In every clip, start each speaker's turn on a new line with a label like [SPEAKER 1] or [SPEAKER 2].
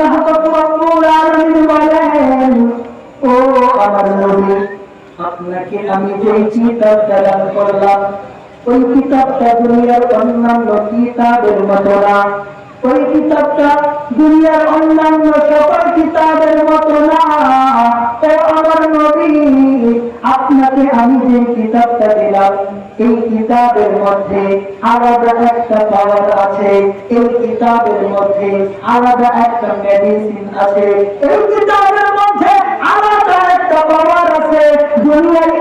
[SPEAKER 1] আল্লাহ রব্বুল বলেন ও আমার নবী আপনাকে আমি যে কিতাবটা দান করলাম ওই কিতাবটা দুনিয়ার অন্যান্য কিতাবের মতো না ওই কিতাবটা দুনিয়ার অন্যান্য সকল কিতাবের মতো না ও আমার নবী আপনাকে আমি যে কিতাবটা দিলাম, এই কিতাবের মধ্যে একটা পাওয়ার আছে এই কিতাবের মধ্যে আলাদা একটা মেডিসিন আছে এই কিতাবের মধ্যে আলাদা একটা পাওয়ার আছে, দুনিয়ায়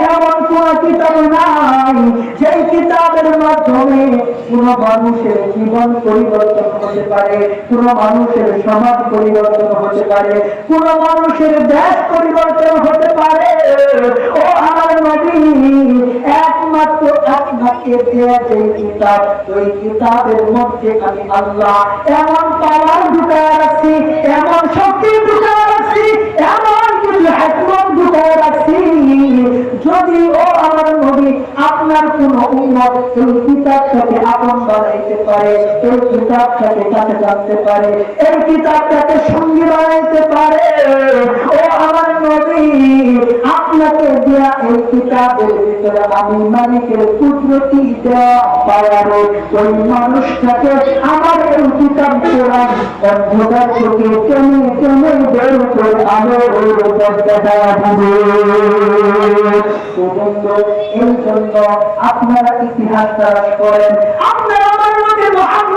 [SPEAKER 1] কোন কিতাব নাই। যেই কিতাবের মাধ্যমে কোন মানুষের জীবন পরিবর্তন হতে পারে, কোন মানুষের সমাজ পরিবর্তন হতে পারে, কোন মানুষের দেশ পরিবর্তন হতে পারে। ও আমার নবী, একমাত্র আপনাকে দেয়া যে কিতাব, ওই কিতাবের মধ্যে আমি আল্লাহ। এমন পাওয়ার ঢুকায় রাখছি এমন শক্তি ঢুকায় রাখছি এই কিতাবটাকে কাছে জানতে পারে? এই কিতাবটাকে সঙ্গী বানাইতে পারে? ও আমার নবী, আপনাকে দেয়া এই কিতাবের ভিতরে আমি মালিকের কুদরতি দেওয়া পাওয়ার ওই মানুষটাকে আমার এই কিতাব কোরআন অন্ধকার চোখে কেমন কেমন বের করে আলো ওই দেখা দিবে? এই জন্য আপনারা ইতিহাস তালাশ করেন আপনারা আমার নবী মুহাম্মদ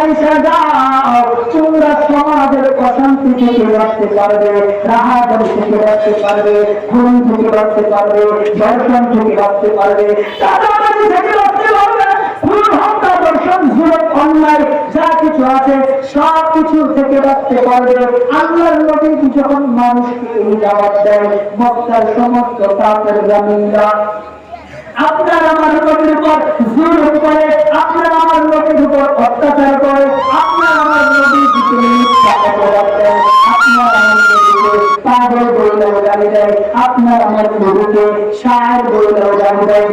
[SPEAKER 1] আইসা যাও তোমরা সমাজের অশান্তি থেকে বাঁচতে পারবে রাহাজারি থেকে বাঁচতে পারবে খুন থেকে বাঁচতে পারবে চাঁদাবাজি থেকে বাঁচতে পারবে। আছে সব কিছু থেকে বাঁচতে পারবে। আল্লাহর নবী যখন মানুষকে এই দাওয়াত দেয়, মক্কার সমস্ত পাপের জামিনরা, আপনার আমার নবীর উপর জুলুম করে, আপনার আমার নবীর উপর অত্যাচার করে, আপনার আমার দেয়, আপনার আমার পাগল বললেও গালি দেয়, আপনার আমার নবীকে শায়ের বললেও গালি দেয়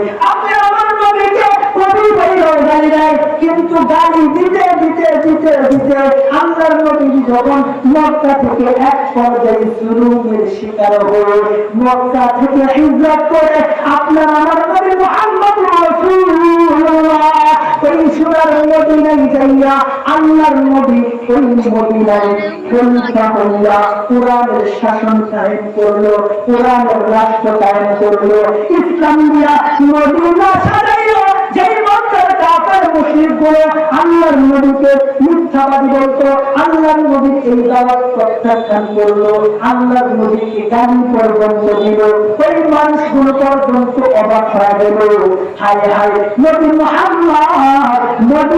[SPEAKER 1] কিন্তু গালি দিতে দিতে দিতে দিতে আল্লাহর নবী যখন মক্কা থেকে এক পর্যায়ে জুলুমের শিকার মক্কা থেকে হিজরত করে, আপনার আমার নবী মুহাম্মদ রাসূলুল্লাহ, ওই সুরার মদিনায় যাইয়া আল্লাহর নবী ওই মদিনায় খলিফা হইয়া শাসন কায়েম করল, কোরআনের রাষ্ট্র কায়েম করল। ইসলাম দিয়া মদিনা মুশরিকগুলো আল্লাহর নবীকে মিথ্যাবাদী বলতো, আল্লাহর এই দাওয়াত প্রত্যাখ্যান করল, আল্লাহর পর্যন্ত দিল। মানুষগুলো পর্যন্ত অবাক হয়ে গেল। হায় হায় মুহাম্মদ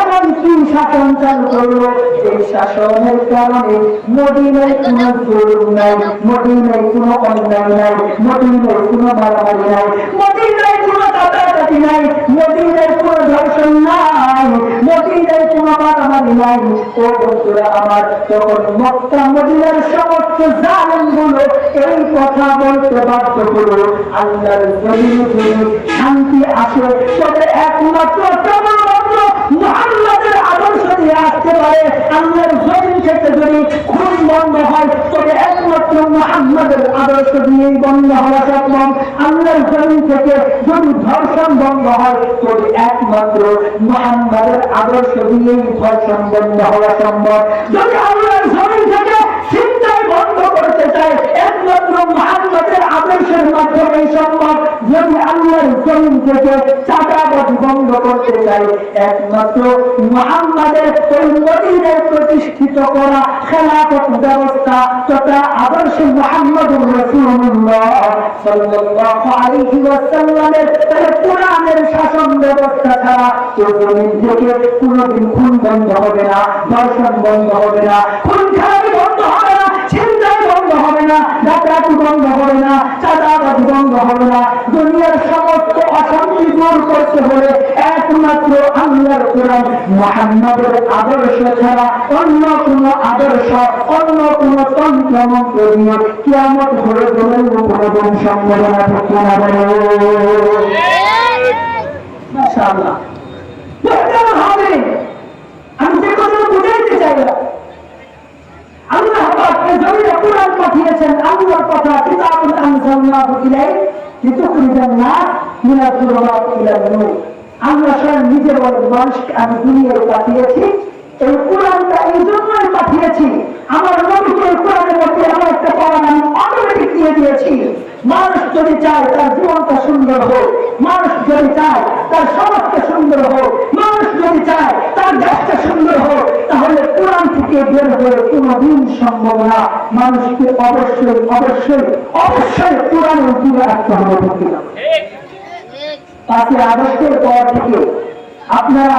[SPEAKER 1] এমন কি শাসন চালু করল এই শাসনের কারণে মদিনায় কোনো জোর নাই, মদিনায় কোনো অন্যায় নাই, মদিনায় কোনো মারামারি নাই, মদিনায় কোনো নাই মদিনায় কোনো ধর্ষণ নাই মদিনায় কোনো মারামারি নাই। ও বন্ধুরা আমার, তখন মক্কা মদিনার সমস্ত এই কথা বলতে বাধ্য হলো, আল্লাহর জমিনে শান্তি আসে। তবে একমাত্র কেবলমাত্র মুহাম্মাদের আদর্শ দিয়ে আসতে পারে আল্লাহর জমিন থেকে যদি খুন বন্ধ হয় তবে মুহাম্মাদের আদর্শ দিয়েই বন্ধ হওয়া সম্ভব আল্লাহর জমিন থেকে যদি ধর্ষণ বন্ধ হয়, তবে একমাত্র মোহাম্মদের আদর্শ দিয়েই ধর্ষণ বন্ধ হওয়া সম্ভব। যদি আল্লাহর জমিন থেকে চিন্তায় বন্ধ করতে চায়, একমাত্র মোহাম্মদের আদর্শের মাধ্যমে সম্ভব। যদি আল্লাহর জমিন থেকে চাঁদাবাদ বন্ধ করতে চাই। একমাত্র মুহাম্মাদের মদিনায় প্রতিষ্ঠিত করা খেলাফত ব্যবস্থা তথা আদর্শ ওয়াসাল্লামের তাহলে কোরআনের শাসন ব্যবস্থা ছাড়া কেউ জমিন থেকে খুন বন্ধ হবে না বন্ধ হবে না খুন বন্ধ হবে না চিন্তাই বন্ধ হবে না, ডাকাতি বন্ধ হবে না, চাঁদাবাজি বন্ধ হবে না। দূর করতে হলে একমাত্র আল্লাহর কোরআন আদর্শ ছাড়া অন্য কোন আদর্শ, অন্য কোন তন্ত্র মন্ত্র কিয়ামত হলে সম্ভাবনা থাকতে না হবে আল্লাহ পাঠিয়েছেন, আল্লাহর কথা আল্লাহ স্বয়ং নিজে বলেন মানুষকে আমি দুনিয়ায় পাঠিয়েছি, এই কোরআনটা এই জন্যই পাঠিয়েছি। আমার নবীকে কোরআনের মধ্যে আমার একটা পাওয়া আমি অটোমেটিক দিয়ে দিয়েছি। মানুষ যদি চায় তার জীবনটা সুন্দর হোক, মানুষ যদি চায় তার সমাজটা সুন্দর হোক, মানুষ যদি চায় তার দেশটা সুন্দর হোক, তাহলে কোরআন থেকে বের হয়ে কোনোদিন সম্ভব না। মানুষকে অবশ্যই অবশ্যই অবশ্যই কোরআনের উপরে রাখতে হবে ঠিক? পাঁচই আগস্টের পর থেকে আপনারা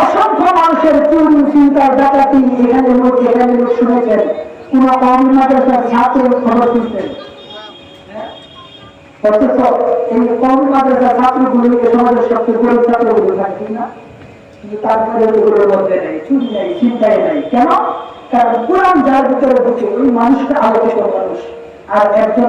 [SPEAKER 1] অসংখ্য মানুষের চুরি চিন্তা ডাকাতি এখানে লোক এখানে লোক শুনেছেন। কোন কম মাদ্রাসার ছাত্র খবর শুনছেন অথচ এই কম মাদ্রাসার সমাজের সবচেয়ে গরিব থাকে না? তারপরে নেই চিন্তাই কেন? কারণ যার ভিতরে ওই মানুষটা মানুষ। আর একজন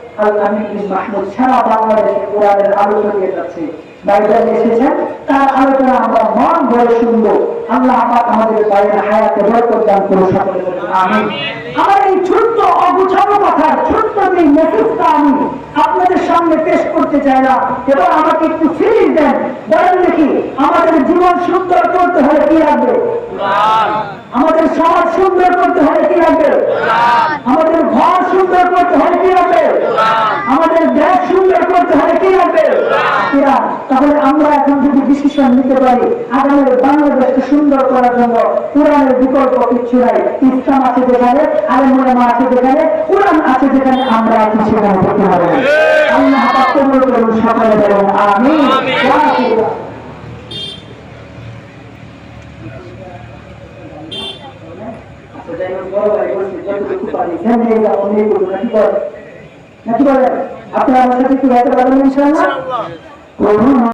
[SPEAKER 1] মাহমুদ সারা বাংলাদেশে কোরআনের আলোচনা দিয়ে যাচ্ছে। বাইবেল এসেছেন তার আলোচনা আমরা মন ভরে শুনব। আল্লাহ পাক আমাদের বাইরের হায়াতে বরকত দান করে সকলে বলুন আমার এই ছোট্ট অগুছানো কথা ছোট্ট যে মেসেজটা আমি আপনাদের সামনে পেশ করতে চাইলাম এবার আমাকে একটু ফিরিয়ে দেন। বলেন দেখি আমাদের জীবন সুন্দর করতে হলে কি লাগবে? আমাদের সমাজ সুন্দর করতে হলে কি লাগবে? আমাদের ঘর সুন্দর করতে হলে কি লাগবে? আমাদের দেশ সুন্দর করতে হলে কি লাগবে? তাহলে আমরা এখন যদি ডিসিশন নিতে পারি আগামী বাংলাদেশকে সুন্দর করার জন্য কোরআনের বিকল্প কিছু নাই। ইসলাম আছে যেখানে, আলেমা আছে যেখানে, কোরআন আছে যেখানে আমরা আছি সেখানে করতে হবে আল্লাহ কবুল করুন সকলে বলুন, আমিন। ওয়া আখির নাকি বলেন? আপনি? আপনারা আমার সাথে একটু গাইতে পারবেন ইনশাআল্লাহ? করুন